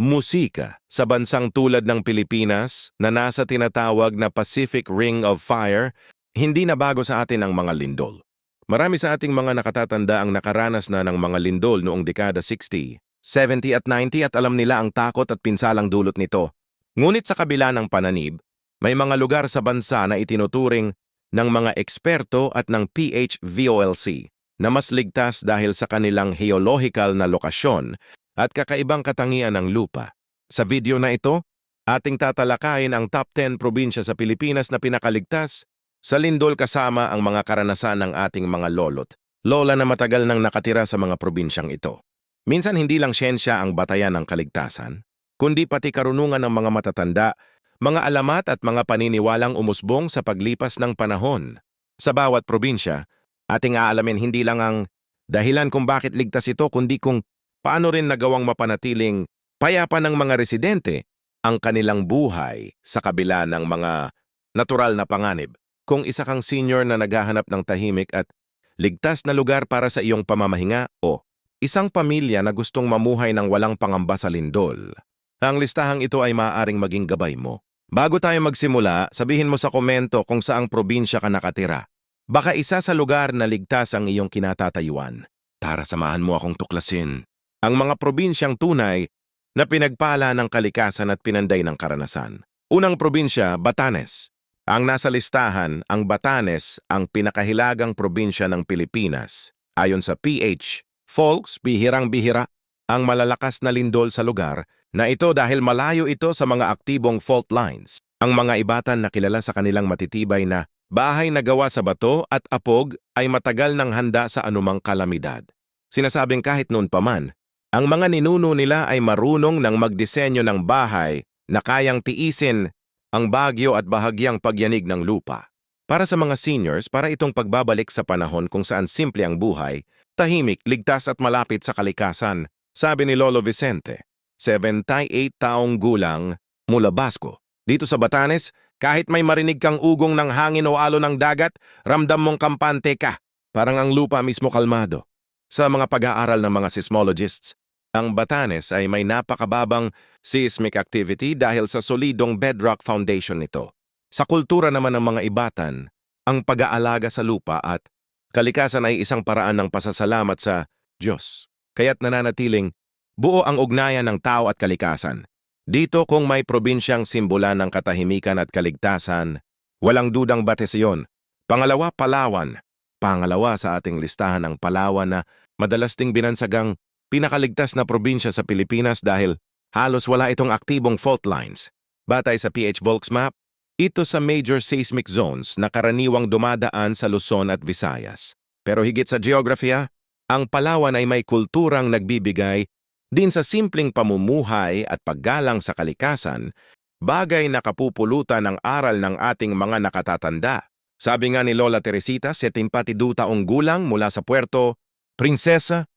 musika sa bansang tulad ng Pilipinas na nasa tinatawag na Pacific Ring of Fire, hindi na bago sa atin ang mga lindol. Marami sa ating mga nakatatanda ang nakaranas na ng mga lindol noong dekada 60, 70 at 90 at alam nila ang takot at pinsalang dulot nito. Ngunit sa kabila ng pananib, may mga lugar sa bansa na itinuturing ng mga eksperto at ng PHVOLC na mas ligtas dahil sa kanilang geological na lokasyon at kakaibang katangian ng lupa. Sa video na ito, ating tatalakayin ang top 10 probinsya sa Pilipinas na pinakaligtas sa lindol kasama ang mga karanasan ng ating mga lolot, lola na matagal nang nakatira sa mga probinsyang ito. Minsan hindi lang siyensya ang batayan ng kaligtasan, kundi pati karunungan ng mga matatanda, mga alamat at mga paniniwalang umusbong sa paglipas ng panahon. Sa bawat probinsya, ating aalamin hindi lang ang dahilan kung bakit ligtas ito kundi kung paano rin nagawang mapanatiling payapa ng mga residente ang kanilang buhay sa kabila ng mga natural na panganib. Kung isa kang senior na naghahanap ng tahimik at ligtas na lugar para sa iyong pamamahinga o isang pamilya na gustong mamuhay ng walang pangamba sa lindol, ang listahang ito ay maaaring maging gabay mo. Bago tayo magsimula, sabihin mo sa komento kung saang probinsya ka nakatira. Baka isa sa lugar na ligtas ang iyong kinatatayuan. Tara, samahan mo akong tuklasin ang mga probinsyang tunay na pinagpala ng kalikasan at pinanday ng karanasan. Unang probinsya, Batanes. Ang nasa listahan, ang Batanes ang pinakahilagang probinsya ng Pilipinas. Ayon sa PH, Folks, bihirang-bihira, ang malalakas na lindol sa lugar na ito dahil malayo ito sa mga aktibong fault lines. Ang mga ibatan na kilala sa kanilang matitibay na bahay na gawa sa bato at apog ay matagal ng handa sa anumang kalamidad. Sinasabing kahit noon pa man, ang mga ninuno nila ay marunong ng magdisenyo ng bahay na kayang tiisin ang bagyo at bahagyang pagyanig ng lupa. Para sa mga seniors, para itong pagbabalik sa panahon kung saan simple ang buhay, tahimik, ligtas at malapit sa kalikasan, sabi ni Lolo Vicente, 78 taong gulang mula Basco. Dito sa Batanes, kahit may marinig kang ugong ng hangin o alo ng dagat, ramdam mong kampante ka. Parang ang lupa mismo kalmado. Sa mga pag-aaral ng mga seismologists, ang Batanes ay may napakababang seismic activity dahil sa solidong bedrock foundation nito. Sa kultura naman ng mga ibatan, ang pag-aalaga sa lupa at kalikasan ay isang paraan ng pasasalamat sa Diyos. Kaya't nananatiling buo ang ugnayan ng tao at kalikasan. Dito kung may probinsyang simbolan ng katahimikan at kaligtasan, walang dudang Batesiyon. Pangalawa, Palawan. Pangalawa sa ating listahan ang Palawan na madalas ding binansagang pinakaligtas na probinsya sa Pilipinas dahil halos wala itong aktibong fault lines. Batay sa PH Volks map, ito sa major seismic zones na karaniwang dumadaan sa Luzon at Visayas. Pero higit sa geografya, ang Palawan ay may kulturang nagbibigay din sa simpleng pamumuhay at paggalang sa kalikasan, bagay na kapupulutan ng aral ng ating mga nakatatanda. Sabi nga ni Lola Teresita, 72 taong gulang mula sa Puerto Prinsesa,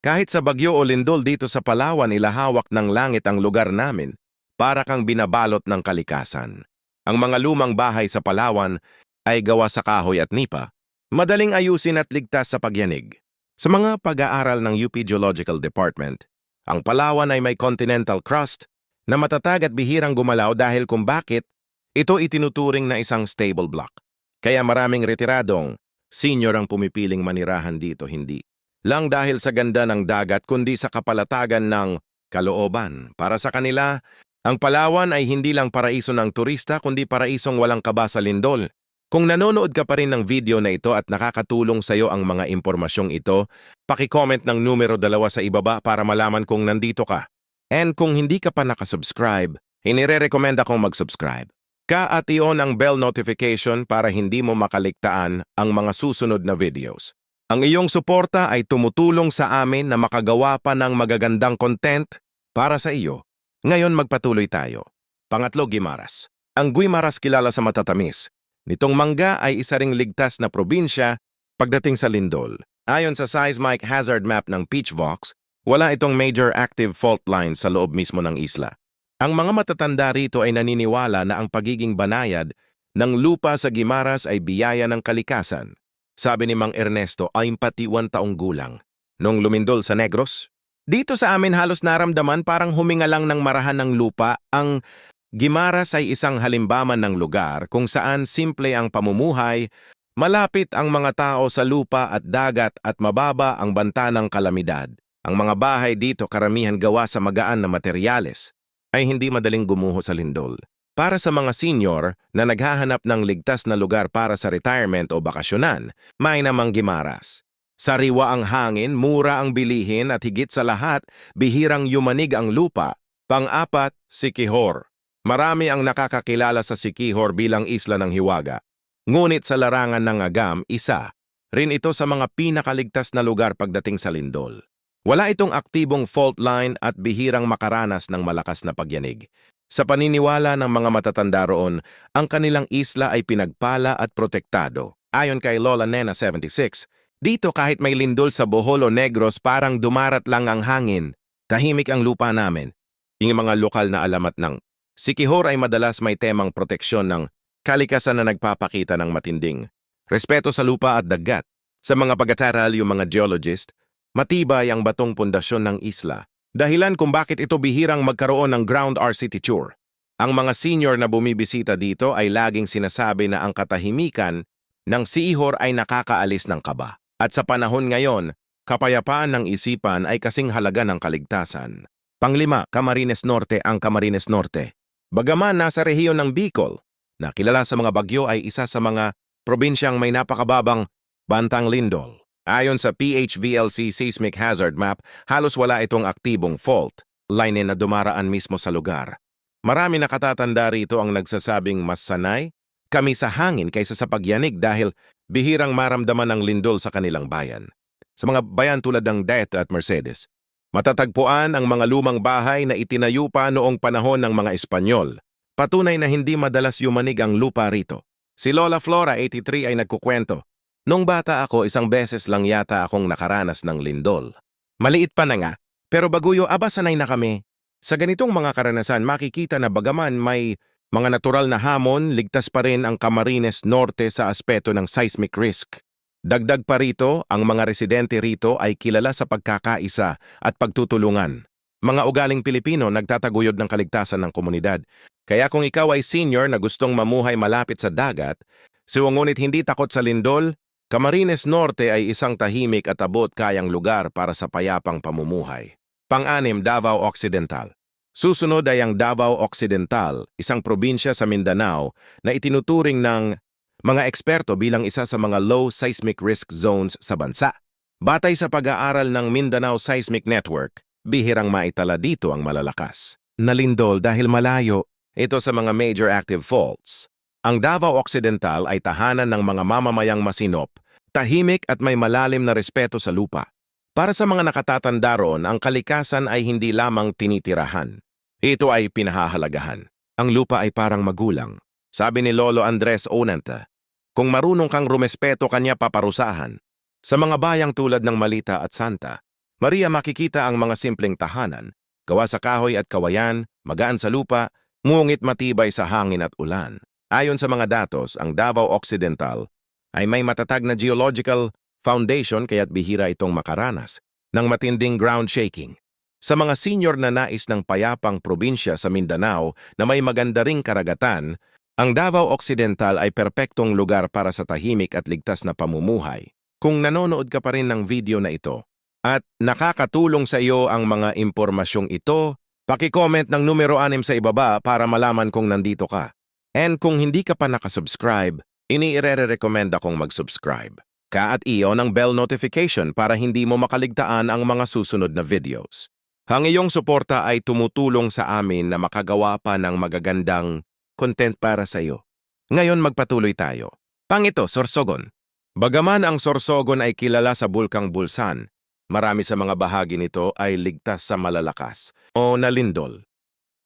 kahit sa bagyo o lindol dito sa Palawan ilahawak ng langit ang lugar namin para kang binabalot ng kalikasan. Ang mga lumang bahay sa Palawan ay gawa sa kahoy at nipa, madaling ayusin at ligtas sa pagyanig. Sa mga pag-aaral ng UP Geological Department, ang Palawan ay may continental crust na matatag at bihirang gumalaw dahil kung bakit ito itinuturing na isang stable block. Kaya maraming retiradong senior ang pumipiling manirahan dito hindi lang dahil sa ganda ng dagat kundi sa kapalatagan ng kalooban. Para sa kanila, ang Palawan ay hindi lang paraiso ng turista kundi paraisong walang kaba sa lindol. Kung nanonood ka pa rin ng video na ito at nakakatulong sa iyo ang mga impormasyong ito, paki-comment ng numero dalawa sa ibaba para malaman kung nandito ka. And kung hindi ka pa nakasubscribe, inire-recommend akong mag-subscribe. Ka-at-ion ang bell notification para hindi mo makaligtaan ang mga susunod na videos. Ang iyong suporta ay tumutulong sa amin na makagawa pa ng magagandang content para sa iyo. Ngayon magpatuloy tayo. Pangatlo, Gimaras. Ang Guimaras kilala sa matatamis. Nitong mangga ay isa ring ligtas na probinsya pagdating sa lindol. Ayon sa seismic hazard map ng Peachvox, wala itong major active fault line sa loob mismo ng isla. Ang mga matatanda rito ay naniniwala na ang pagiging banayad ng lupa sa Gimaras ay biyaya ng kalikasan sabi ni Mang Ernesto ay 41 taong gulang. Nung lumindol sa Negros, Dito sa amin halos naramdaman parang huminga lang ng marahan ng lupa. Ang Gimaras ay isang halimbaman ng lugar kung saan simple ang pamumuhay, malapit ang mga tao sa lupa at dagat at mababa ang banta ng kalamidad. Ang mga bahay dito karamihan gawa sa magaan na materyales ay hindi madaling gumuho sa lindol. Para sa mga senior na naghahanap ng ligtas na lugar para sa retirement o bakasyonan, may namang Gimaras. Sariwa ang hangin, mura ang bilihin at higit sa lahat, bihirang yumanig ang lupa. Pang-apat, Sikihor. Marami ang nakakakilala sa Sikihor bilang isla ng Hiwaga. Ngunit sa larangan ng Agam, isa. Rin ito sa mga pinakaligtas na lugar pagdating sa lindol. Wala itong aktibong fault line at bihirang makaranas ng malakas na pagyanig. Sa paniniwala ng mga matatanda roon, ang kanilang isla ay pinagpala at protektado. Ayon kay Lola Nena 76, dito kahit may lindol sa Bohol o Negros parang dumarat lang ang hangin. Tahimik ang lupa namin. Yung mga lokal na alamat ng Sikihor ay madalas may temang proteksyon ng kalikasan na nagpapakita ng matinding respeto sa lupa at dagat. Sa mga pag-aaral yung mga geologist, matibay ang batong pundasyon ng isla. Dahilan kung bakit ito bihirang magkaroon ng ground RCT tour. Ang mga senior na bumibisita dito ay laging sinasabi na ang katahimikan ng Sikihor ay nakakaalis ng kaba. At sa panahon ngayon, kapayapaan ng isipan ay kasing halaga ng kaligtasan. Panglima, Camarines Norte ang Camarines Norte. Bagaman nasa rehiyon ng Bicol, na kilala sa mga bagyo ay isa sa mga probinsyang may napakababang bantang lindol. Ayon sa PHVLC Seismic Hazard Map, halos wala itong aktibong fault line na dumaraan mismo sa lugar. Marami nakatatanda rito ang nagsasabing mas sanay kami sa hangin kaysa sa pagyanig dahil bihirang maramdaman ng lindol sa kanilang bayan. Sa mga bayan tulad ng Daet at Mercedes, Matatagpuan ang mga lumang bahay na itinayo pa noong panahon ng mga Espanyol. Patunay na hindi madalas yumanig ang lupa rito. Si Lola Flora, 83, ay nagkukwento. Nung bata ako, isang beses lang yata akong nakaranas ng lindol. Maliit pa na nga, pero baguyo aba sanay na kami. Sa ganitong mga karanasan, makikita na bagaman may mga natural na hamon, ligtas pa rin ang Camarines Norte sa aspeto ng seismic risk. Dagdag pa rito, ang mga residente rito ay kilala sa pagkakaisa at pagtutulungan. Mga ugaling Pilipino nagtataguyod ng kaligtasan ng komunidad. Kaya kung ikaw ay senior na gustong mamuhay malapit sa dagat, siwangunit hindi takot sa lindol, Camarines Norte ay isang tahimik at abot kayang lugar para sa payapang pamumuhay. Pang-anim, Davao Occidental. Susunod ay ang Davao Occidental, isang probinsya sa Mindanao na itinuturing ng mga eksperto bilang isa sa mga low seismic risk zones sa bansa. Batay sa pag-aaral ng Mindanao Seismic Network, bihirang maitala dito ang malalakas. Nalindol dahil malayo ito sa mga major active faults. Ang Davao Occidental ay tahanan ng mga mamamayang masinop, tahimik at may malalim na respeto sa lupa. Para sa mga nakatatanda roon, ang kalikasan ay hindi lamang tinitirahan. Ito ay pinahahalagahan. Ang lupa ay parang magulang. Sabi ni Lolo Andres Onanta, kung marunong kang rumespeto kanya paparusahan. Sa mga bayang tulad ng Malita at Santa, Maria makikita ang mga simpleng tahanan, gawa sa kahoy at kawayan, magaan sa lupa, ngungit matibay sa hangin at ulan. Ayon sa mga datos, ang Davao Occidental ay may matatag na geological foundation kaya't bihira itong makaranas ng matinding ground shaking. Sa mga senior na nais ng payapang probinsya sa Mindanao na may maganda ring karagatan, ang Davao Occidental ay perpektong lugar para sa tahimik at ligtas na pamumuhay. Kung nanonood ka pa rin ng video na ito at nakakatulong sa iyo ang mga impormasyong ito, paki-comment ng numero 6 sa ibaba para malaman kung nandito ka. And kung hindi ka pa nakasubscribe, ini-ire-recommend akong mag-subscribe. Ka at iyo ng bell notification para hindi mo makaligtaan ang mga susunod na videos. Ang iyong suporta ay tumutulong sa amin na makagawa pa ng magagandang content para sa iyo. Ngayon magpatuloy tayo. Pangito, Sorsogon. Bagaman ang Sorsogon ay kilala sa Bulkang Bulsan, marami sa mga bahagi nito ay ligtas sa malalakas o nalindol.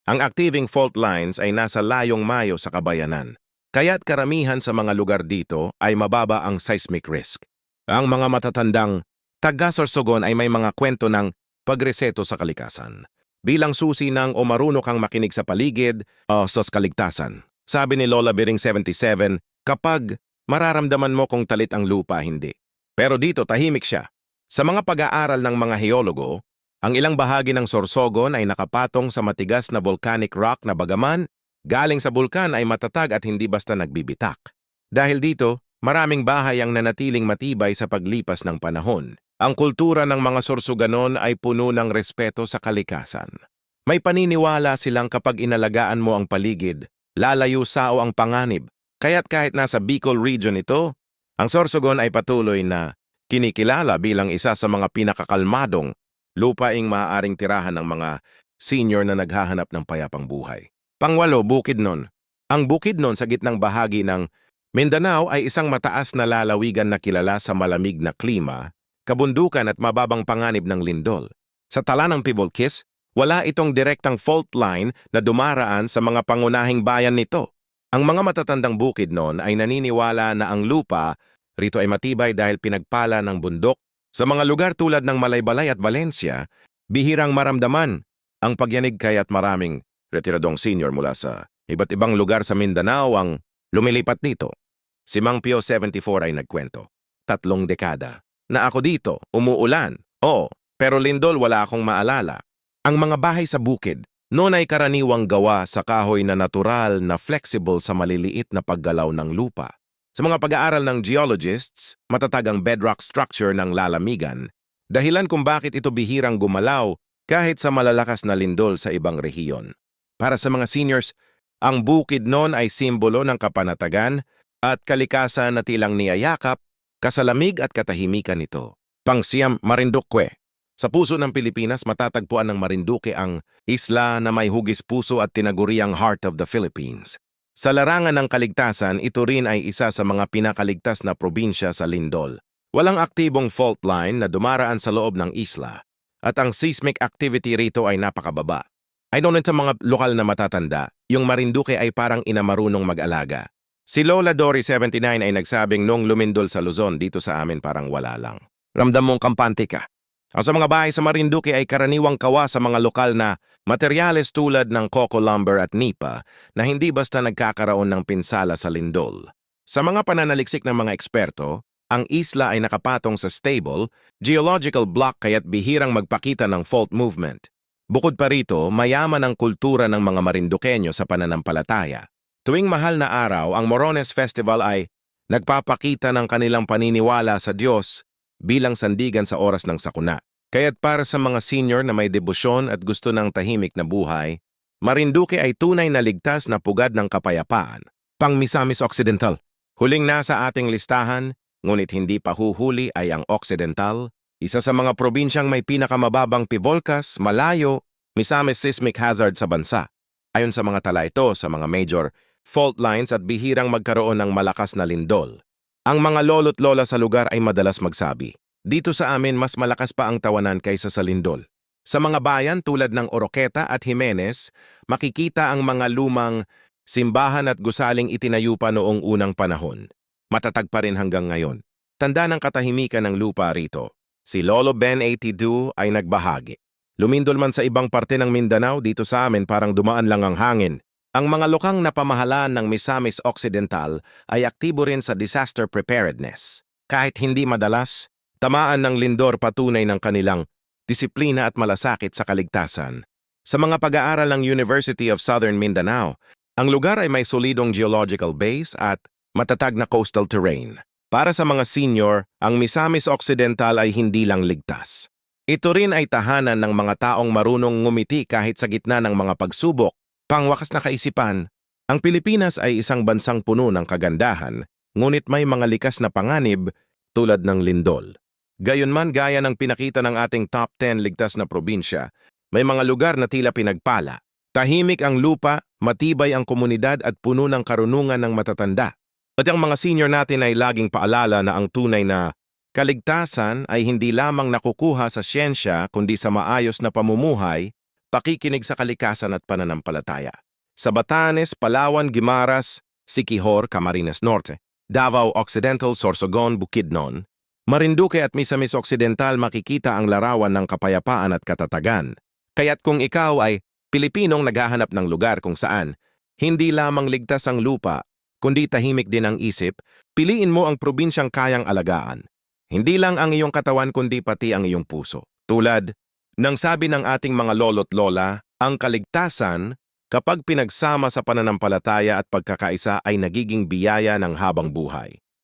Ang activing fault lines ay nasa layong mayo sa kabayanan, kaya't karamihan sa mga lugar dito ay mababa ang seismic risk. Ang mga matatandang taga-Sorsogon ay may mga kwento ng pagreseto sa kalikasan bilang susi ng o marunong kang makinig sa paligid o sa kaligtasan. Sabi ni Lola Biring 77, kapag mararamdaman mo kung talit ang lupa, hindi. Pero dito tahimik siya. Sa mga pag-aaral ng mga heologo, Ang ilang bahagi ng Sorsogon ay nakapatong sa matigas na volcanic rock na bagaman, galing sa bulkan ay matatag at hindi basta nagbibitak. Dahil dito, maraming bahay ang nanatiling matibay sa paglipas ng panahon. Ang kultura ng mga Sorsoganon ay puno ng respeto sa kalikasan. May paniniwala silang kapag inalagaan mo ang paligid, lalayo sao ang panganib. Kaya't kahit nasa Bicol region ito, ang Sorsogon ay patuloy na kinikilala bilang isa sa mga pinakakalmadong lupaing maaaring tirahan ng mga senior na naghahanap ng payapang buhay. Pangwalo, Bukidnon. Ang Bukidnon sa gitnang bahagi ng Mindanao ay isang mataas na lalawigan na kilala sa malamig na klima, kabundukan at mababang panganib ng lindol. Sa tala ng Pibolkis, wala itong direktang fault line na dumaraan sa mga pangunahing bayan nito. Ang mga matatandang bukid noon ay naniniwala na ang lupa rito ay matibay dahil pinagpala ng bundok. Sa mga lugar tulad ng Malaybalay at Valencia, bihirang maramdaman ang pagyanig kaya't maraming retiradong senior mula sa iba't ibang lugar sa Mindanao ang lumilipat dito. Si Mang Pio 74 ay nagkwento. Tatlong dekada. Na ako dito, umuulan. Oo, pero lindol wala akong maalala. Ang mga bahay sa bukid, noon ay karaniwang gawa sa kahoy na natural na flexible sa maliliit na paggalaw ng lupa. Sa mga pag-aaral ng geologists, matatag ang bedrock structure ng lalamigan, dahilan kung bakit ito bihirang gumalaw kahit sa malalakas na lindol sa ibang rehiyon. Para sa mga seniors, ang bukid noon ay simbolo ng kapanatagan at kalikasan na tilang niyayakap, kasalamig at katahimikan nito. Pangsiyam Marinduque Sa puso ng Pilipinas, matatagpuan ng Marinduque ang isla na may hugis puso at tinaguriang Heart of the Philippines. Sa larangan ng kaligtasan, ito rin ay isa sa mga pinakaligtas na probinsya sa Lindol. Walang aktibong fault line na dumaraan sa loob ng isla at ang seismic activity rito ay napakababa. Know sa mga lokal na matatanda, yung Marinduque ay parang inamarunong mag-alaga. Si Lola Dory 79 ay nagsabing nung lumindol sa Luzon dito sa amin parang wala lang. Ramdam mong kampante ka. Ang sa mga bahay sa Marinduque ay karaniwang kawa sa mga lokal na materyales tulad ng coco lumber at nipa na hindi basta nagkakaroon ng pinsala sa lindol. Sa mga pananaliksik ng mga eksperto, ang isla ay nakapatong sa stable, geological block kaya't bihirang magpakita ng fault movement. Bukod pa rito, mayaman ang kultura ng mga Marinduqueño sa pananampalataya. Tuwing mahal na araw, ang Morones Festival ay nagpapakita ng kanilang paniniwala sa Diyos bilang sandigan sa oras ng sakuna. Kaya't para sa mga senior na may debosyon at gusto ng tahimik na buhay, Marinduque ay tunay na ligtas na pugad ng kapayapaan. Pang Misamis Occidental. Huling nasa ating listahan, ngunit hindi pa huhuli ay ang Occidental, isa sa mga probinsyang may pinakamababang pivolkas, malayo, Misamis seismic hazard sa bansa. Ayon sa mga tala ito sa mga major fault lines at bihirang magkaroon ng malakas na lindol. Ang mga lolo't lola sa lugar ay madalas magsabi, dito sa amin mas malakas pa ang tawanan kaysa sa lindol. Sa mga bayan tulad ng Oroqueta at Jimenez, makikita ang mga lumang simbahan at gusaling itinayo pa noong unang panahon. Matatag pa rin hanggang ngayon. Tanda ng katahimikan ng lupa rito. Si Lolo Ben 82 ay nagbahagi. Lumindol man sa ibang parte ng Mindanao, dito sa amin parang dumaan lang ang hangin. Ang mga lokang napamahalaan ng Misamis Occidental ay aktibo rin sa disaster preparedness. Kahit hindi madalas, tamaan ng lindor patunay ng kanilang disiplina at malasakit sa kaligtasan. Sa mga pag-aaral ng University of Southern Mindanao, ang lugar ay may solidong geological base at matatag na coastal terrain. Para sa mga senior, ang Misamis Occidental ay hindi lang ligtas. Ito rin ay tahanan ng mga taong marunong ngumiti kahit sa gitna ng mga pagsubok. Pangwakas na kaisipan, ang Pilipinas ay isang bansang puno ng kagandahan, ngunit may mga likas na panganib tulad ng lindol. Gayunman gaya ng pinakita ng ating top 10 ligtas na probinsya, may mga lugar na tila pinagpala. Tahimik ang lupa, matibay ang komunidad at puno ng karunungan ng matatanda. At ang mga senior natin ay laging paalala na ang tunay na kaligtasan ay hindi lamang nakukuha sa siyensya kundi sa maayos na pamumuhay, pakikinig sa kalikasan at pananampalataya. Sa Batanes, Palawan, Gimaras, Siquijor, Camarines Norte, Davao Occidental, Sorsogon, Bukidnon, Marinduque at Misamis Occidental makikita ang larawan ng kapayapaan at katatagan. Kaya't kung ikaw ay Pilipinong naghahanap ng lugar kung saan hindi lamang ligtas ang lupa kundi tahimik din ang isip, piliin mo ang probinsyang kayang alagaan. Hindi lang ang iyong katawan kundi pati ang iyong puso. Tulad Nang sabi ng ating mga lolo't lola, ang kaligtasan kapag pinagsama sa pananampalataya at pagkakaisa ay nagiging biyaya ng habang buhay.